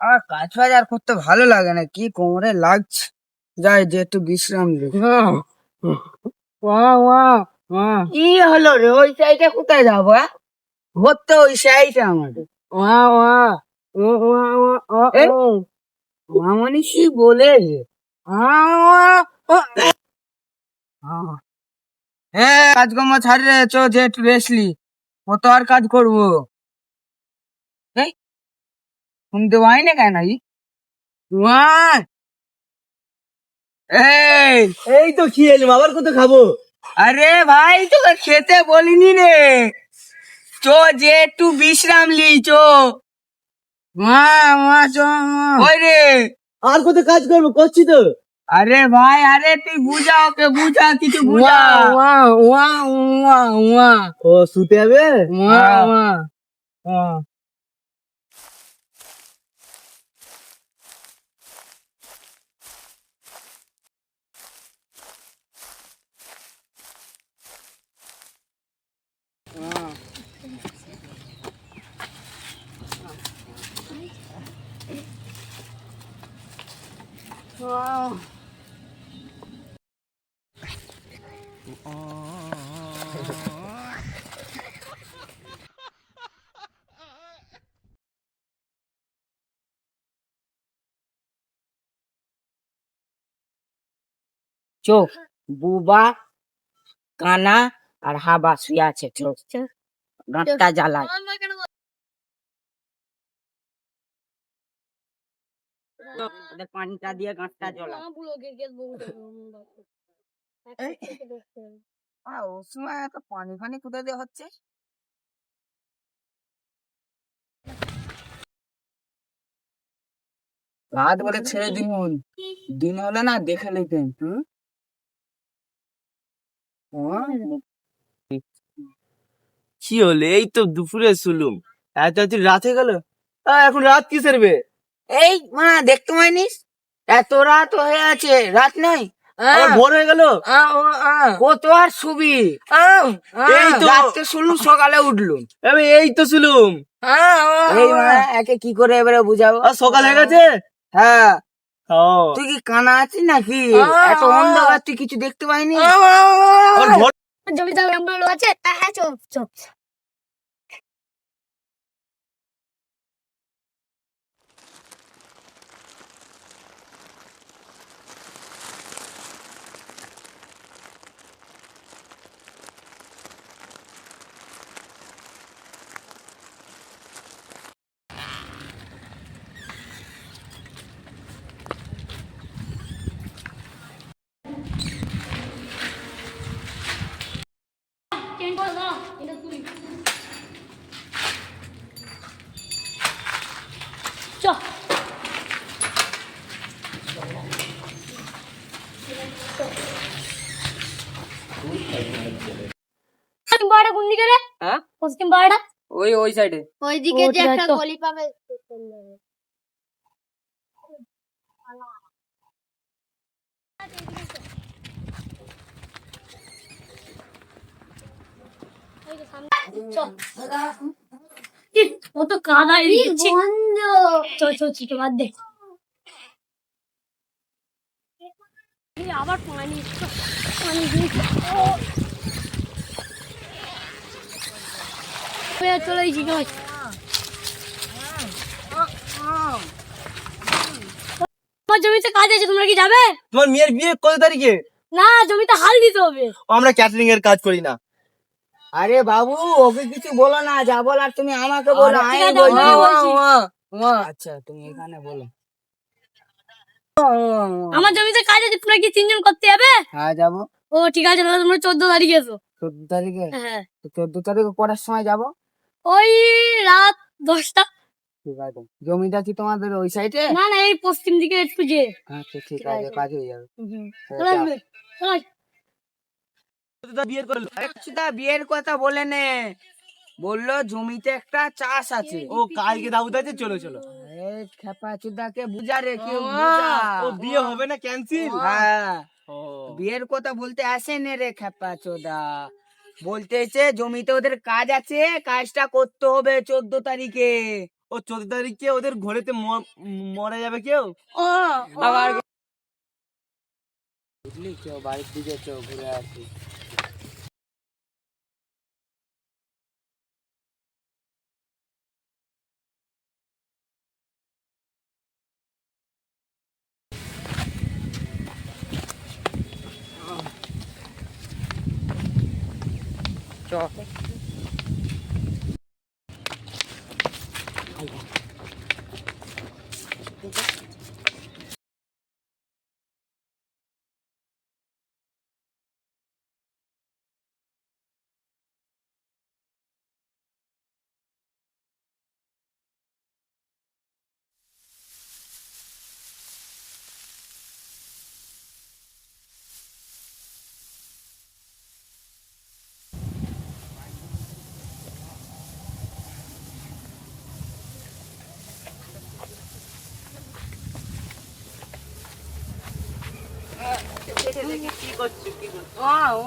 আর কাজ ফাজ আর করতে ভালো লাগে না। কি কোমরে লাগছে? যাই যে একটু বিশ্রাম নিই কি হলো রে? ওই সাইডে কোথায় যাব হ্যাঁ? ভোর তো ওই সাইডে আমাদের। এ? মামনি কি বলে? হ্যাঁ কাজকর্ম ছাড়ি রে চো যে একটু রেসলি। কত আর কাজ করব? শুনতে পাই না কেন এই! এই এই তো খেয়ে এলাম আবার কত খাব? আরে ভাই তোকে খেতে বলিনি রে। চো যে একটু বিশ্রাম লি চো মা মা চো ওই রে। আর কত কাজ করব করছি তো। আরে ভাই আরে তুই বুঝা ওকে বুঝা কিছু বুঝা ওয়া ওয়া ওয়া ওয়া ও শুতে হবে? ওয়া ওয়া ওয়া চোখ বুবা কানা আর হাবা শুয়ে আছে গাঁটটা জ্বালায়। ওদের পানিটা দিয়ে গাঁটটা সময় এত পানি ফানি কোথায় দিয়ে হচ্ছে? রাত বলে ছেড়ে দিন দিন হলে না দেখে নিতেন হুম? কি হলে? এই তো দুপুরে শুলুম। এত এত রাতে গেল। এখন রাত কি সেরবে? এই মা দেখতে পাইনিস? এত রাত হয়ে আছে রাত নাই। ভোর হয়ে গেল? কত আর শুবি এই তো। রাত্রে শুনলুম সকালে উঠলুম। আমি এই তো শুলুম। এই মা। একে কি করে এবারে বুঝাবো? সকাল হয়ে গেছে? হ্যাঁ। তুই কি কানা আছিস নাকি? এত অন্ধকার তুই কিছু দেখতে পাইনি? জমিদার আছে হ্যাঁ চোপ চোপ। চ পশ্চিম পাহাড়টা কোন দিকে রে হ্যাঁ পশ্চিম পাহাড়টা ওই ওই সাইডে ওইদিকে ও, যে ঠিক একটা আছে তো। গলি পাবে ও তো কাদা দিচ্ছে চ চ চ বাদ দে আবার পানি পানি। চলে চলে এসেছি। আমার জমিতে কাজ আছে তোমরা কি যাবে তোমার মেয়ের বিয়ে কত তারিখে না জমিতে হাল দিতে হবে আমরা ক্যাটারিং এর কাজ করি না আরে বাবু ওকে কিছু বলো না যা বলার তুমি আমাকে বলো আমি বলছি। আচ্ছা তুমি এখানে বলো। আমার জমিতে কাজ আছে তোমরা কি তিনজন করতে যাবে? হ্যাঁ যাব। ও ঠিক আছে তাহলে তোমরা চোদ্দ তারিখে এসো। চোদ্দ তারিখে? হ্যাঁ। চোদ্দ তারিখে কটার সময় যাব? ওই রাত দশটা। ঠিক আছে। জমিটা কি তোমাদের ওই সাইডে? না না এই পশ্চিম দিকে একটু যে। আচ্ছা ঠিক আছে। কাজ হয়ে যাবে। বিয়ের বিয়ের কথা বলে নে। বলল জমিতে একটা চাষ আছে। ও কালকে দাউদ আছে চলো চলো। আরে খেপা চুদাকে বুঝা রে কেউ ও বিয়ে হবে না ক্যান্সেল হ্যাঁ। বিয়ের কথা বলতে আসে নে রে খেপা চোদা বলতেছে জমিতে ওদের কাজ আছে কাজটা করতে হবে চোদ্দ তারিখে। ও চোদ্দ তারিখে ওদের ঘরেতে ম- মরে যাবে কেউ? আবার বুঝলি চো বাড়ির দিকে চো ঘুরে আসি চ কি করছ কি করছ ওয়াও